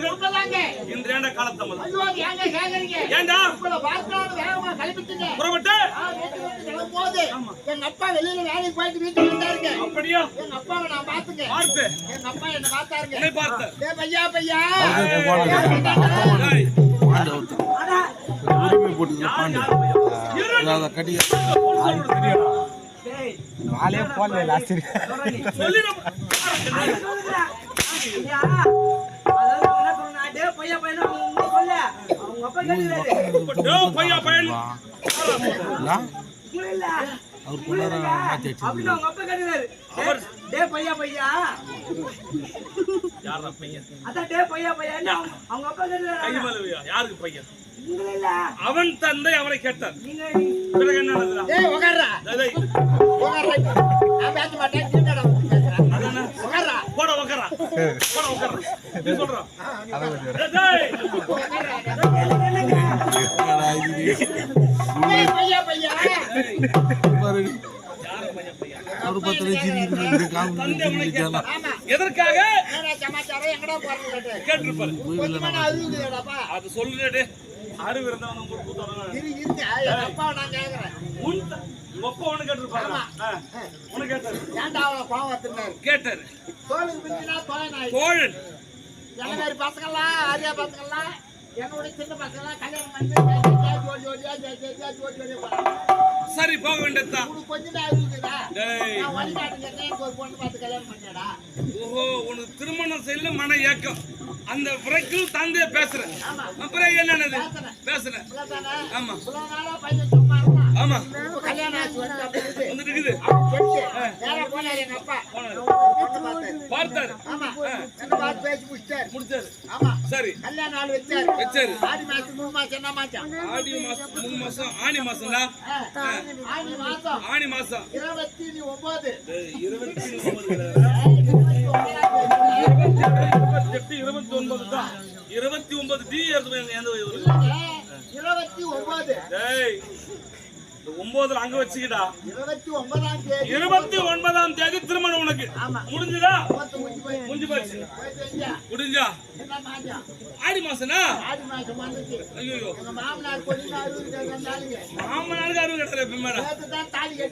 இன்றைய காலத்தமிழ்? ஏண்டா. புறப்பட்டு. எங்க அப்பா வெளியில வேலைக்கு போயிட்டு வீட்டுக்கு வந்தாருங்க. அப்படியா? எங்க அப்பாவை நான் பார்த்துங்க. பார்த்து. எங்க அப்பா என்னை பார்த்தாருங்க. பார்த்து. பையா, பையா. பாண்டை பாண்டை டேய், பையா பையன் அவர் பையா பையா. யாரா பையன்? அதான் பையா அவங்க அப்பா கை யாருக்கு பையன்? அவன் தந்தை அவரை கேட்டார் பிறகு என்ன நடந்ததா? டேய். நான் பேச மாட்டேன், போட உக்காரா போட உக்காரா நீ சொல்றா. பையா, பையா. எதற்காக? எங்கடா போறேன்னு கேட்டு. கேட்டிருப்பாரு. அது சொல்லுடே அறிவு இருந்தவன் உங்களுக்கு உங்க அப்பா உனக்கு கேட்டிருப்பாரு? உனக்கு கேட்டாரு. ஏன்டா அவளை கோவம் வச்சிருந்தாரு? கேட்டாரு தோலுக்கு நாய். தோழன். என்ன மாதிரி பசங்கெல்லாம், ஆரியா பசங்கெல்லாம், என்னோட சின்ன பசங்கெல்லாம் கல்யாணம் பண்ணி ஜோடி ஜோடியா, ஜெயிச்சா, ஜோடி ஜோடியா. சரி போக வேண்டியதுதான் உனக்கு கொஞ்ச நேரம் இருக்குதா? நான் வழிகாட்டுங்க, ஒரு பொண்ணு பார்த்து கல்யாணம் பண்ணியாடா? ஓஹோ உனக்கு திருமணம் செய்யல மன ஏக்கம் அந்த வரைக்கும் தந்தைய பேசுறேன் அப்புறம் என்னன்னது பேசுறேன்? ஆமா இவ்வளவு நாளா பையன் சும்மா. ஆமா கல்யாணம் ஆச்சு வந்து அப்படின்ட்டு. வந்துட்டு இருக்குது அப்படி சொல்லிட்டு, நேரா போனாரு எங்க அப்பா. பார்த்தாரு. ஆமா. என்ன பார்த்து பேசி முடிச்சிட்டாரு. முடிச்சாரு ஆமா. சரி கல்யாண நாள் வச்சாரு. வச்சாரு ஆடி மாசம், மூணு மாசம் என்ன மாசம்? ஆடி மாசம் மூணு மாசம் ஆணி மாசம் தான் ஆ, ஆடி மாசம் ஆணி மாசம் இருபத்தி ஒன்பது இருபத்தி ஒன்பது. இருபத்தி ஒன்பது தான் இருபத்தி ஒன்பது டி? இருபத்தி ஒன்பது ஒன்பதுல அங்க வச்சுக்கிடா. இருபத்தி ஒன்பதாம் தேதி. திருமணம் உனக்கு. முடிஞ்சுதா? முடிஞ்சு போச்சு? முடிஞ்சா? ஆடி மாசனா ஆடி மாசம் வந்துச்சு. ஐயோ மாமனாருக்கு அறுபது கிடையாது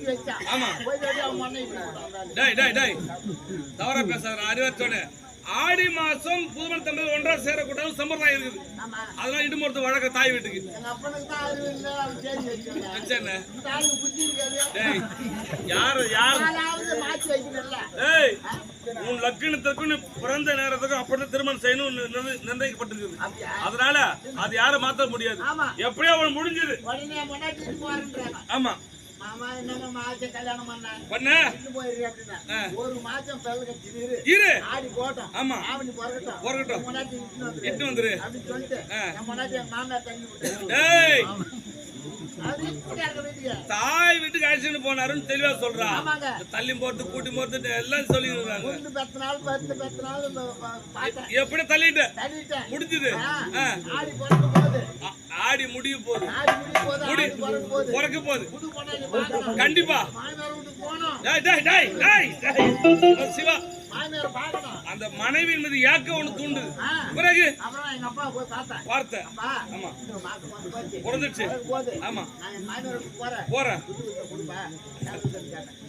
வச்சான் ஆமா. டேய் டேய் டேய். தவறா பேசாத அறிவத்தோட ஆடி மாசம் புதுமண தம்பதி ஒன்றா சேரக்கூடாது சம்பிரதாயம் இருக்குது. அதெல்லாம் இடுமொருத்த வழக்க தாய் வீட்டுக்கு. யாரு யாரு? ஏய் உன் லக்கினத்துக்கும் நீ பிறந்த நேரத்துக்கும் அப்படிதான் திருமணம் செய்யணும் நிர்ணய- நிர்ணயிக்கப்பட்டிருக்குது. அதனால அது யாரும் மாத்த முடியாது. எப்படியோ அவன் முடிஞ்சது. ஆமா. மாமா என்னமா மாசம் கல்யாணம் பண்ண. இட்டு போயிரு அப்படின்னா. ஆ. ஒரு மாசம் பிறகு கட்டி இரு. ஆடி போட்டோம். ஆமா. ஆவணி பிறக்கட்டும் பிறக்கட்டும். முன்னாடி இட்டுன்னு வந்துரு. எட்டு வந்துரு. அப்படின்னு சொல்லிட்டு முன்னாடி என் மாமியார் தங்கி விட்டாரு. தாய் வீட்டுக்கு அழைச்சிட்டு போனாருன்னு தெளிவா சொல்றா. தள்ளி போட்டு கூட்டி போட்டு எல்லாம் சொல்லி எப்படி தள்ளிட்ட? முடிஞ்சது. ஆடி முடிய போகுது. முடி பிறக்க போகுது. கண்டிப்பா. சிவா. அந்த மனைவியின் மீது ஏக்க ஒண்ணு தூண்டுது ஆ. பிறகு? வார்த்தை ஆமா. பிறந்துச்சு ஆமா. போறேன்.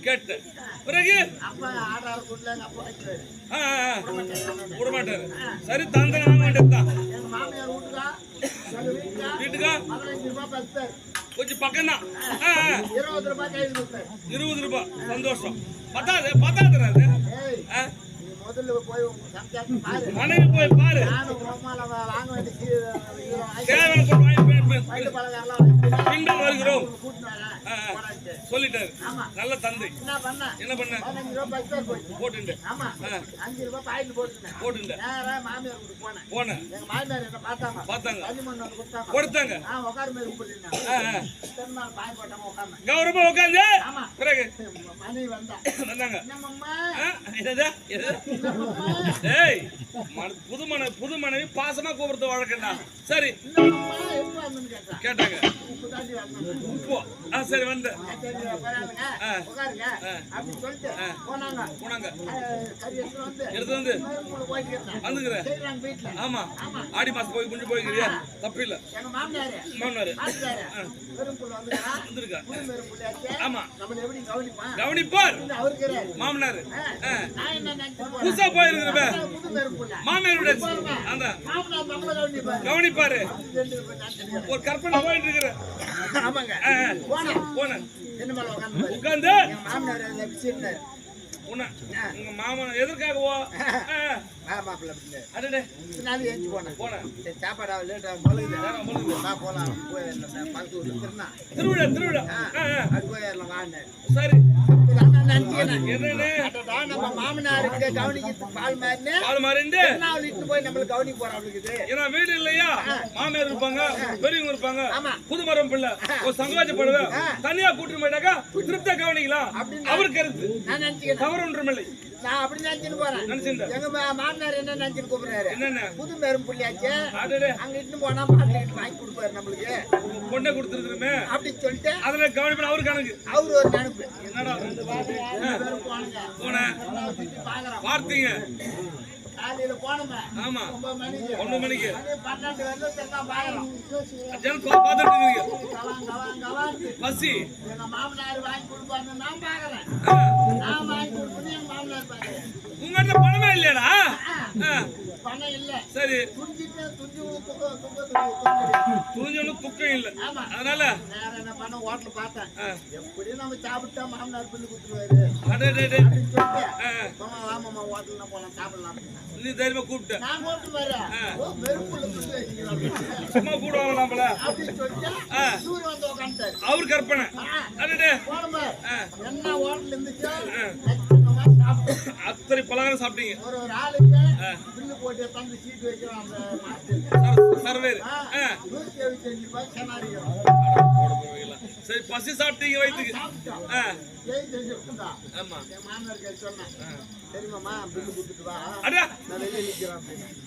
கேட்ட பிறகு? அப்பா ஆடாத கூடல எங்க அப்பா வைக்கிறாரு. ஆ, ஆ, ஆ. விட மாட்டாரு சரி தந்தன வாங்க வேண்டியதுதான். வீட்டுக்கா? கொஞ்சம் பக்கம் தான் இருபது ரூபாய் சந்தோஷம். பத்தாது நீ முதல்ல போய் மனைவி போய் பாரு. வாங்க வேண்டிய வருகிறோம். சொல்லிட்டாரு. ஆமா. நல்ல தந்தை. என்ன பண்ண? ஆ. அஞ்சு ரூபாய் பாயிண்ட் போட்டுண்டு. நேரா மாமியார் போனேன். போனேன். எங்க மாமியார் என்ன பார்த்தாங்க. பார்த்தாங்க. கொடுத்தாங்க. உட்காரு மாதிரி பாய் போட்டாங்க உட்கார்ந்தேன். கௌரவமா உட்காந்து ஆமா. பிறகு? மனைவி வந்தா. வந்தாங்க. ஏய் புது மனைவி புது மனைவி பாசமா கூப்பிடுறது வழக்கம்டா. சரி. கேட்டாங்க. ஆ சரி வந்து. ஆ. ஆ. ஆ. போனாங்க. போனாங்க எடுத்து வந்து. வந்துக்கிறேன் ஆமா. ஆடி மாசம் போய் குஞ்சு போய்க்கிறியா? தப்பு இல்ல மாமனாரு வந்திருக்கா ஆமா. கவனிப்பார். மாமனாரு. ஆ. புதுசா போயிருக்கிறப்ப மாமியாருடைய அந்த. கவனிப்பாரு. ஒரு கற்பனை போயிட்டு இருக்கிற ஆமாங்க. போனேன் போனேன். என்ன மேல உட்காந்து உட்கார்ந்து? எங்க மாமனார் வச்சிருந்தாரு உங்க மாமன் எதற்காகவோ மாப்பிள்ள அடடே. பின்னாடி ஏஞ்சி போனேன். போனேன். சாப்பாடு ஆகல லேட் ஆகும் பொழுது போலாம். போய் திருவிழா திருவிழா. அது வாங்க சரி. வீடு இல்லையா? மாமியார் இருப்பாங்க பெரியவங்க இருப்பாங்க. புதுமரம் பிள்ளை. ஒரு சங்கோஜப்படுவேன் தனியா கூட்டிட்டு போயிட்டாக்கா திருப்தியா கவனிக்கலாம். அவர் கருத்து. தவறு ஒன்றுமில்லை. நான் அப்படி நினைச்சுன்னு போறேன். எங்க மாமனார் என்ன நினைச்சுன்னு கூப்பிடுறாரு? புது மேரும் புள்ளியாச்சு. அங்க இட்டு போனா மாட்டு வாங்கி கொடுப்பாரு நம்மளுக்கு. கொண்டை கொடுத்துருக்குமே அப்படின்னு சொல்லிட்டு அதுல கவனிப்பேன் அவரு கணக்கு. அவரு ஒரு என்னடா? பேரும் போனங்க. போனேன். பார்த்தீங்க காலையில போனோமே. ஆமா. ஒன்பது மணிக்கு. ஒண்ணு மணிக்கு. மணி பன்னெண்டு தெல்லாம் பாக்குறோம் பசி. எங்க மாமனார் வாங்கி கொடுப்பாருன்னு நான் பாக்குறேன் நான் வாங்கி கொடுப்பேன்னு எங்க மாமனார் பாக்குறேன் உங்ககிட்ட பணமே இல்லையாடா? ஆ, பணம் இல்ல. சரி. துஞ்சிட்டு துஞ்சி துணிஞ்சொன்னும் துக்கம் இல்லை. அதனால? வேற என்ன பண்ண ஹோட்டல் பார்த்தேன். ஆ, எப்படியும் நம்ம சாப்பிட்டா மாமனார் பில்லு குத்துருவாரு அடடே அப்படின்னு சொல்லிட்டு ஆ, மாமா வாமாமா ஹோட்டல்ல போலாம் சாப்பிடலாம். நீ தைரியமா கூப்பிட்ட. நான் கூப்பிட்டு வரேன். ஓ வெறுப்புள்ள பில்லு வச்சுக்கிறோம் அப்படின்னு. சும்மா கூடுவாங்க நம்மள அப்படின்னு சொல்லிட்டு. இவரு வந்து உட்காந்துட்டாரு அவர் கற்பனை என்ன ஹோட்டல் இருந்துச்சோ அத்தனை பலகாரம் சாப்பிட்டீங்க. சரவேரு. சரி பசி சாப்பிட்டீங்க வயிற்றுக்கு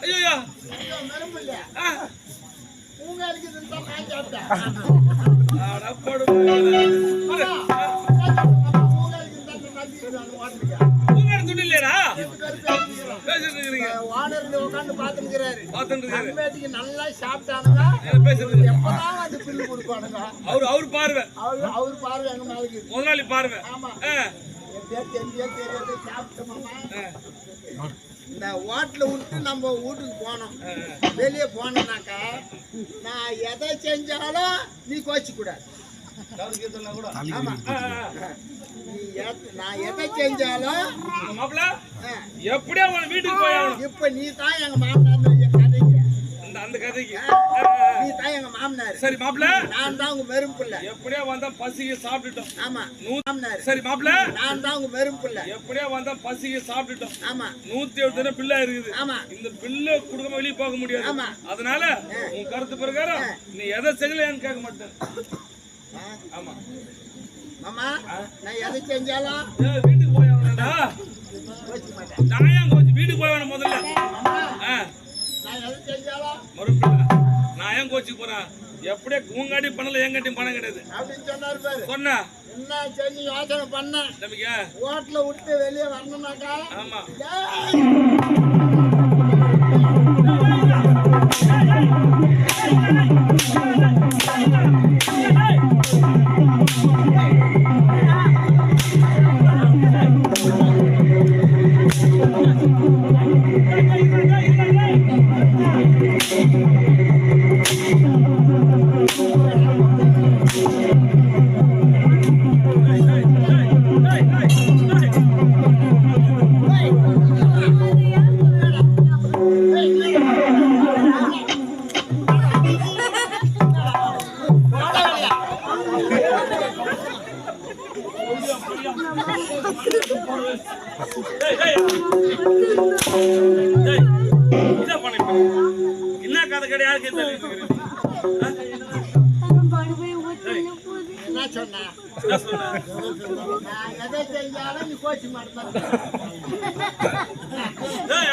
ஐயோ இருக்குதுன்னு தான் நான் சாப்பிட்டேன் போடு உங்க துணி. பேசிட்டு ஓனர் பார்த்துட்டு இருக்காரு அன்மேட்டுக்கு நல்லா சாப்பிட்டானுங்க. இருக்கீங்க எப்பதான் வந்து பில்லு கொடுப்பானுங்க. அவர் அவர் பார்வை. அவரு அவர் பார்வை எங்க மேலுக்கு. முதலாளி பார்வை. ஆமா. என் பேர் தெரிஞ்சே தெரியாது சாப்பிட்டோமா இந்த ஹோட்டல விட்டு நம்ம வீட்டுக்கு போனோம். வெளியே போனோம்னாக்கா நான் எதை செஞ்சாலும் நீ கோச்சு கூடாது ஆமா. நான் எதை செஞ்சாலும் எப்படியா உன வீட்டுக்கு போய் இப்ப நீ தான் எங்க மாமனார் அந்த அந்த கதைக்கு. நீ தான் எங்க மாமனார். சரி மாப்பிள. நான் தான் உங்க பிள்ளை. எப்படியா வந்தா பசிக்கு சாப்பிட்டுட்டோம்? ஆமா. மாமனார். சரி மாப்பிள. நான் தான் உங்க பிள்ளை. எப்படியா வந்தா பசிக்கு சாப்பிட்டுட்டோம்? ஆமா. நூத்தி எழுபது பிள்ளை இருக்குது. ஆமா. இந்த பில்ல கொடுக்காம வெளியே போக முடியாது. ஆமா. அதனால உன் கருத்து பிரகாரம் நீ எதை செய்யலையான்னு கேட்க மாட்டேன். ஆமா. மாமா நான் எதை செஞ்சாலும் வீட்டுக்கு போய் ஆகணும்டா. ஏன் கொஞ்சம் வீட்டுக்கு போய் ஆகணும் முதல்ல? நான் எதை செஞ்சாலும் மறுப்பில்லை நான் ஏன் கோச்சுக்கு போறேன்? எப்படியே உங்காட்டி பண்ணல எங்காட்டியும் பணம் கிடையாது. அப்படின்னு சொன்னாரு பாரு. சொன்ன? என்ன செஞ்சு யோசனை பண்ண. தம்பிக்கா? ஹோட்டல விட்டு வெளியே வரணும்னாக்கா ஆமா.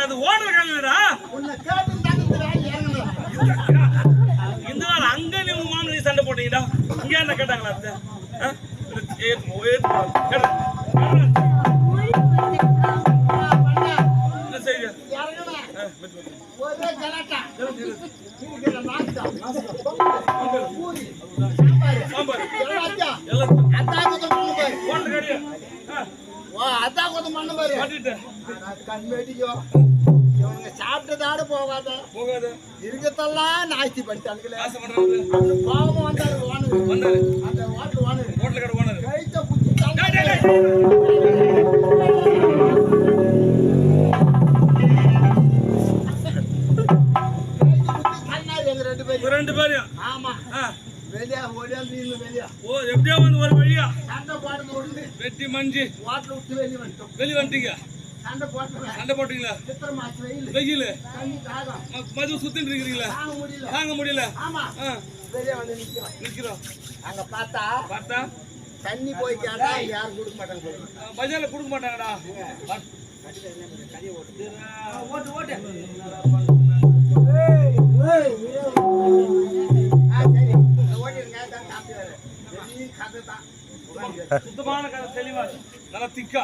அது ஓடுற கல்லடா உன்னை கேட்டு இந்த நாள் அங்க நீ உங்க நீ சண்டை போட்டீங்கடா இங்க என்ன கேட்டாங்களா அத்தை? ஒரே கலாட்டா. சாம்பார். சாம்பார் எல்லாத்தையும். வா, அதான் கொஞ்சம் மண்ணு பாரு. மாட்டிட்டேன் ஆனா கண் வெடிக்கும். இவனுங்க சாப்பிட்டதாட போகாத. போகாது. இருக்கத்தெல்லாம் நாய்ச்சி பண்ணிட்டானுங்களே பாவம் வந்தாரு ஓனர். வந்தாரு. அந்த ஹோட்டல் ஓனர். ஹோட்டல் கடை ஓனர். கைத்த குத்தி ரெண்டு பேரும் இவங்க ஆமா. வெளியா ஓடியாந்து நீங்க வெளியா? ஓ எப்படியோ வந்து ஒரு வழியா? சண்டை போடுறது ஒண்ணு வெட்டி மஞ்சி. ஹோட்டல் விட்டு வெளியே வந்துட்டோம். வெளியே வந்துட்டீங்க? சண்டை போட்டுருவேன் சண்டை போட்டீங்களா? சித்திர மாசம் வெயில். வெயில். தண்ணி தாகம். மது சுத்திட்டு இருக்கிறீங்களா? தாங்க முடியல. தாங்க முடியல. ஆமா. வெளியே வந்து நிக்கிறோம். நிக்கிறோம். அங்க பார்த்தா பார்த்தா? தண்ணி போய் கேட்டா யாரும் கொடுக்க மாட்டாங்க பஜார்ல கொடுக்க மாட்டாங்கடா. ஓட்டு ஓட்டு சுத்தமான கதை தெளிவா நல்லா திக்கா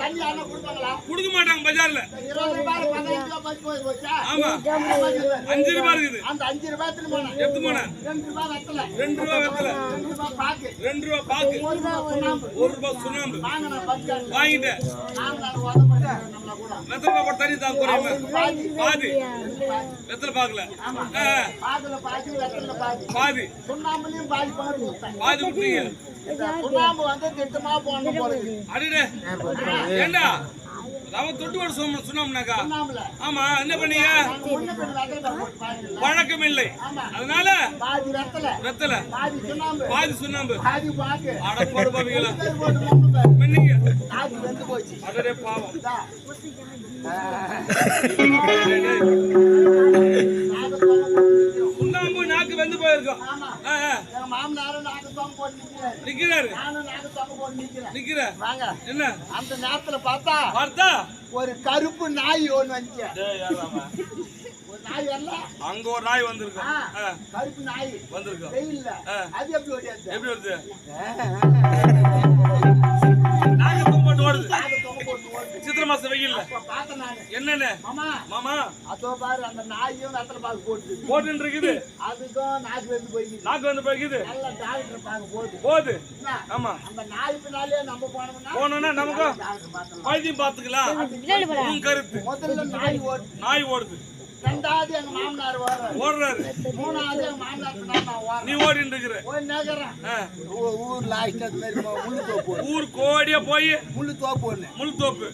தண்ணி கொடுப்பாங்களா? கொடுக்க மாட்டாங்க பஜார்ல இருபது போய் ஆமா அஞ்சு ரூபாய் இருக்குது அந்த அஞ்சு ரூபாய் எடுத்து போனேன் ரெண்டு ரூபாய் வெத்தலை. ரெண்டு ரூபா வெத்தல ரெண்டு ரூபாய் பாக்கு. ரெண்டு ரூபா ஒரு ரூபாய் சுண்ணாம்பு. வாங்கினேன் வாங்கிட்டேன் வெத்தலை பாப்பா தண்ணி தான் குறையுமா? பாதி. பாதி. வெத்தலை பாக்கல. ஆமா. ஆ, பாதுல பாதி, வெத்தலைல பாதி. பாதி. சுண்ணாம்புலயும் பாதி பாதி இந்த சுண்ணாம்பு வந்து திட்டமா போல இருக்கு. அடிடே. ஏண்டா? அவன் தொட்டு வர சொன்ன சொன்னோம்னாக்கா. ஆமா என்ன பண்ணீங்க. பழக்கம் இல்லை அதனால வெத்தலை பாதி சுண்ணாம்பு, பாதி சுண்ணாம்பு. பாதி பாக்கு. அட போட்டு நிக்கிறாரு. நிக்கிறேன். நிக்கிற வாங்க. என்ன? அந்த நேரத்துல பார்த்தா பார்த்தா? ஒரு கருப்பு நாய் ஒண்ணு வந்துச்சு? ஒரு நாய் வரல. அங்க ஒரு நாய் ஆ, கருப்பு நாய். வந்திருக்கும் வெயில்ல. அது எப்படி ஓடியாச்சு? எப்படி வருது? நாங்க சித்திர மாசம் நானு. என்னன்னு? மாமா. மாமா. அதோ பாரு அந்த நாயும் வெத்தலை பாக்கு போட்டு போட்டு இருக்குது அதுக்கும் நாக்கு வந்து போய்க்குது. நாக்கு வந்து போய்க்குது. நல்ல டாக்டர் பார்க்க போகுது. போகுது. என்ன? ஆமா. அந்த நாய் பின்னாலே நம்ம போனோம்னா போனோம்னா நமக்கும் டாக்டர் பார்த்தலாம் வைத்தியம் பாத்துக்கலாம் உன் கருத்து. முதல்ல நாய் ஓடுது நாய் ஓடுது. ரெண்டாவது எங்க மாமனார் ஓடுறாரு. மூணாவது எங்க மாமனார் நீ ஓடிட்டு இருக்கிற. ஊர் லாஸ்ட் அது மாதிரி போ- முள்ளு தோப்பு. ஊர் கோடியா போய். முள்ளு தோப்பு ஒண்ணு. முள் தோப்பு.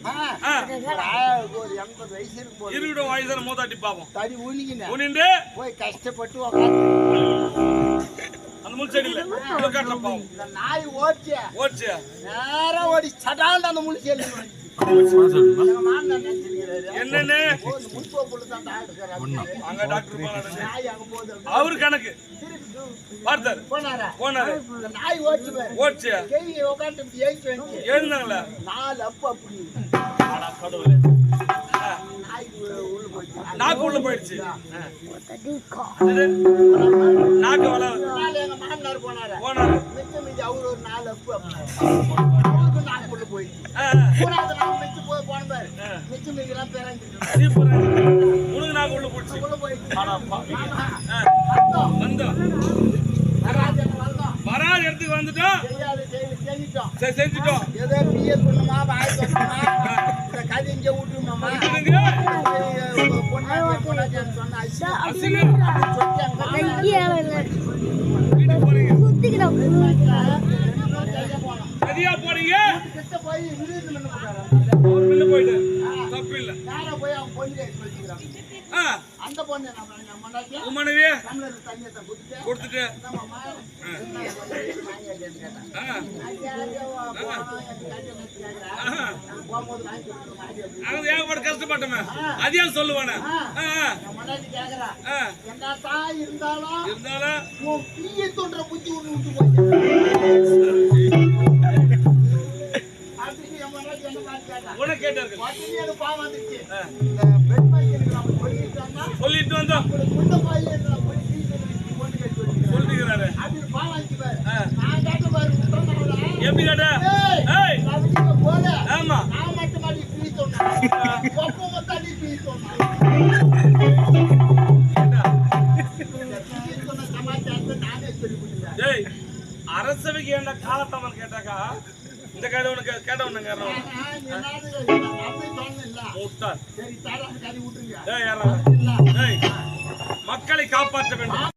ஒரு எண்பது வயசு இருக்கு போல. இருக்கட்டும் வயசான மூதாட்டி பாப்போம் தடி ஊனிக்கினேன் உனிண்டு போய் கஷ்டப்பட்டு அந்த முள் செடியில. முள் நாய் ஓடிச்சு. ஓடிச்சு. நேரா ஓடி சடால்னு அந்த செடி நினைச்சிருக்கிறாரு என்னன்னு. அவரு கணக்கு. பார்த்தாரு. போனாரா. நாய் ஓடிச்சு ஓடிச்சு எழுந்தாங்களே நாலு அப்பு அப்படி. நாக்கு உள்ள போயிடுச்சு? நாக்கு நாலு எங்க மாமனார் போனாரா. போனாரு. மிச்சம் மீதி அவரு ஒரு நாலு அப்பு. அவருக்கு நாக்கு உள்ள போயிடுச்சு. ஆ, ஆ. மூணாவது நாள் மிச்சு போய் போன பாரு. மிச்சம். உனக்கு நாக்கு உள்ள போயிடுச்சு. உள்ள போயிடுச்சு. வந்தோம். வந்தோம். வராத இடத்துக்கு வந்துட்டோம். செஞ்சிட்டோம். செஞ்சுட்டோம். சரியா போறீங்க போயிட்டு. தப்பு இல்ல. அந்த பொண்ணு நம்ம நம்ம முன்னாடி உன் மனைவி தமிழர் தண்ணியத்தை கொடுத்துட்டு. அவங்க ஏகப்பட கஷ்டப்பட்டோமே அதையும் சொல்லுவானே? இருந்தாலும் இருந்தாலும் தீய தொன்ற புத்தி ஒன்று விட்டு போய் சொல்லிட்டு வந்தோம் சொல்லிட்டு தம்பி கேட்ட ஆமா. அரசவைக்கு என்ன காலத்தமன் கேட்டாக்கா? இந்த கதை உனக்கு கேட்ட ஒண்ணு முட்டார் மக்களை காப்பாற்ற வேண்டும்.